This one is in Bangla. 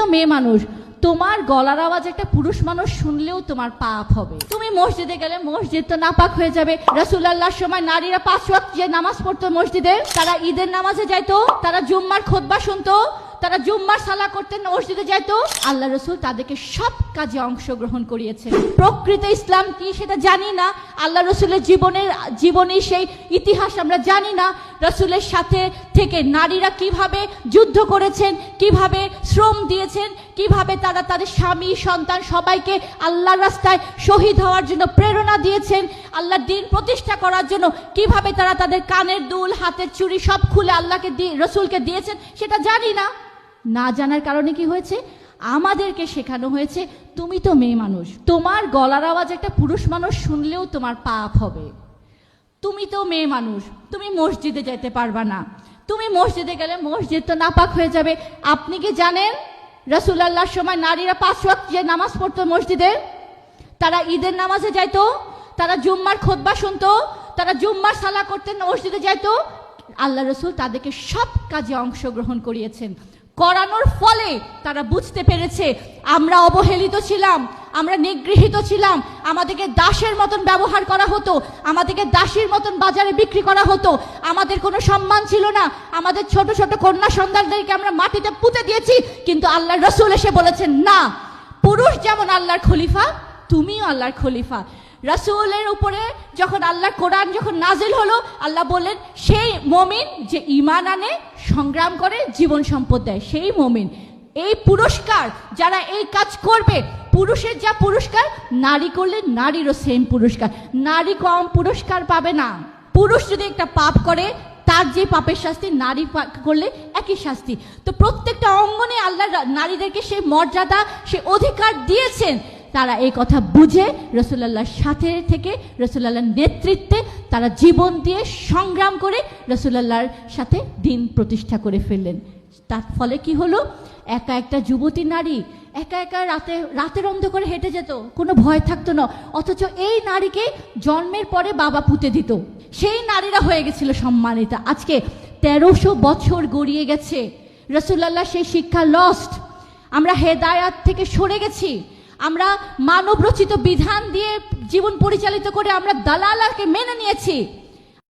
তো মেয়ে মানুষ, তোমার গলার আওয়াজ একটা পুরুষ মানুষ শুনলেও তোমার পাপ হবে। তুমি মসজিদে গেলে মসজিদ তো নাপাক হয়ে যাবে। রাসুলাল্লাহর সময় নারীরা পাঁচ ওয়াক্ত যে নামাজ পড়তো মসজিদে, তারা ঈদের নামাজে যাইতো, তারা জুম্মার খোদবা শুনতো, তারা জুম্মার সালা করতেন মসজিদে যাইতো। আল্লাহ রসুল তাদেরকে সব কাজে অংশগ্রহণ করিয়েছে প্রকৃত ইসলাম কি সেটা জানি না আল্লাহ রসুলের জীবনের জীবনী সেই ইতিহাস আমরা জানি না। রসুলের সাথে থেকে নারীরা কীভাবে যুদ্ধ করেছেন, কীভাবে শ্রম দিয়েছেন, কীভাবে তারা তাদের স্বামী, সন্তান সবাইকে আল্লাহর রাস্তায় শহীদ হওয়ার জন্য প্রেরণা দিয়েছেন, আল্লাহর দিন প্রতিষ্ঠা করার জন্য কীভাবে তারা তাদের কানের দুল, হাতের চুড়ি সব খুলে আল্লাহকে দিয়ে রসুলকে দিয়েছেন, সেটা জানি না। না জানার কারণে কি হয়েছে? আমাদেরকে শেখানো হয়েছে, তুমি তো মেয়ে মানুষ। তোমার গলার আওয়াজ একটা পুরুষ মানুষ শুনলেও তোমার পাপ হবে। তুমি তো মেয়ে মানুষ, তুমি মসজিদে যেতে পারবা না। তুমি মসজিদে গেলে মসজিদ তো নাপাক হয়ে যাবে। আপনি কি জানেন, রসুলাল্লাহর সময় নারীরা পাঁচ ওয়াক্ত যে নামাজ পড়তো মসজিদে? তারা ঈদের নামাজে যাইতো, তারা জুম্মার খোদবা শুনতো, তারা জুম্মার সালা করতেন, মসজিদে যাইতো। আল্লাহ রসুল তাদেরকে সব কাজে অংশগ্রহণ করিয়েছেন। করানোর ফলে তারা বুঝতে পেরেছে, আমরা অবহেলিত ছিলাম, আমরা নিগৃহীত ছিলাম, আমাদেরকে দাসের মতন ব্যবহার করা হতো, আমাদেরকে দাসীর মতন বাজারে বিক্রি করা হতো, আমাদের কোনো সম্মান ছিল না, আমাদের ছোট ছোট কন্যা সন্তানদেরকে আমরা মাটিতে পুঁতে দিয়েছি, কিন্তু আল্লাহ রসুল এসে বলেছেন, না, পুরুষ যেমন আল্লাহর খলিফা, তুমিও আল্লাহর খলিফা। রাসূলের উপরে যখন আল্লাহ কোরআন যখন নাজিল হলো, আল্লাহ বললেন, সেই মমিন যে ইমান আনে, সংগ্রাম করে, জীবন সম্পদ দেয়, সেই মমিন। এই পুরস্কার যারা এই কাজ করবে, পুরুষের যা পুরস্কার, নারী করলে নারীরও সেম পুরস্কার। নারী কম পুরস্কার পাবে না। পুরুষ যদি একটা পাপ করে, তার যে পাপের শাস্তি, নারী করলে একই শাস্তি। তো প্রত্যেকটা অঙ্গনে আল্লাহ নারীদেরকে সেই মর্যাদা সে অধিকার দিয়েছেন। তারা এই কথা বুঝে রসুল্লাহর সাথে থেকে, রসুল্লাহর নেতৃত্বে তারা জীবন দিয়ে সংগ্রাম করে রসুল্লাহর সাথে দিন প্রতিষ্ঠা করে ফেললেন। তার ফলে কি হলো? একা একটা যুবতী নারী একা একা রাতে, রাতের অন্ধকারে হেঁটে যেত, কোনো ভয় থাকতো না, অথচ এই নারীকে জন্মের পরে বাবা পুঁতে দিত। সেই নারীরা হয়ে গেছিল সম্মানিতা। আজকে তেরোশো বছর গড়িয়ে গেছে। রসুল্লাহ সেই শিক্ষা লস্ট আমরা হেদায়াত থেকে সরে গেছি। আমরা মানবরচিত বিধান দিয়ে জীবন পরিচালিত করে আমরা দালালাকে মেনে নিয়েছি।